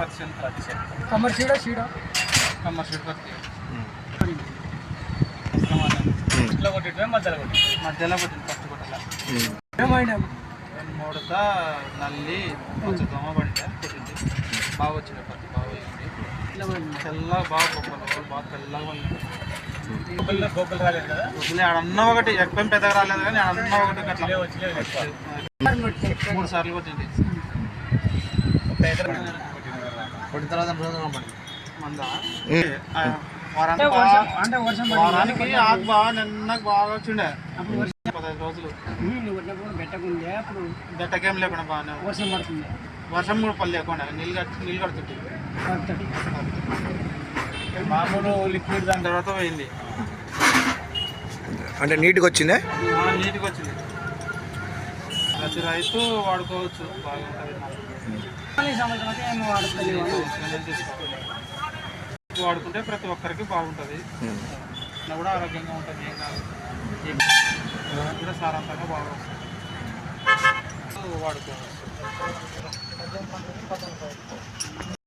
పత్తి చేను కమర్ సీడా సీడా పత్తి ఉమ్. ఇట్లా కొట్టిట్వే మధ్యలో కొట్టి మధ్యలో కొట్టింది ఫస్ట్ కొట్టాల? ఉమ్. ఏమైనా మూడత నల్లి కొంచెం దోమ పడితే కొట్టింది. బాగా వచ్చింది పత్తి బాగా పోయింది. తెల్లగా బాగా బొబ్బలు బాగా తెల్లగా పోయింది బొబ్బలు బొబ్బలు రాలేదు కదా? బొబ్బులే ఆడన్న ఒకటి ఎక్కువ పెద్దగా రాలేదు కానీ ఆడన్న ఒకటి అట్లా. మూడు సార్లు కొట్టింది. కొట్టిన తర్వాత అంటే వర్షం. వారానికి ఆకు బాగా నిన్నకు బాగా వచ్చిండే. అప్పుడు వర్షం పదహైదు రోజులు. అప్పుడు బెట్టకేం లేకుండా బాగానే. వర్షం పడుతుంది వర్షం కూడా పని లేకుండా. నీళ్ళు కట్టి నీళ్ళు కడుతుంటే. పడుతుంది. మామూలు లిక్విడ్ దాని తర్వాత పోయింది. అంటే నీట్గా వచ్చిందే? ఆ, నీట్గా వచ్చింది. ప్రతి రైతు వాడుకోవచ్చు. బాగుంటుంది. వాడుకుంటే ప్రతి ఒక్కరికి బాగుంటుంది. కూడా ఆరోగ్యంగా ఉంటుంది. ఏం కాదు. కూడా సారాంతంగా బాగా వస్తుంది. వాడుకోవచ్చు.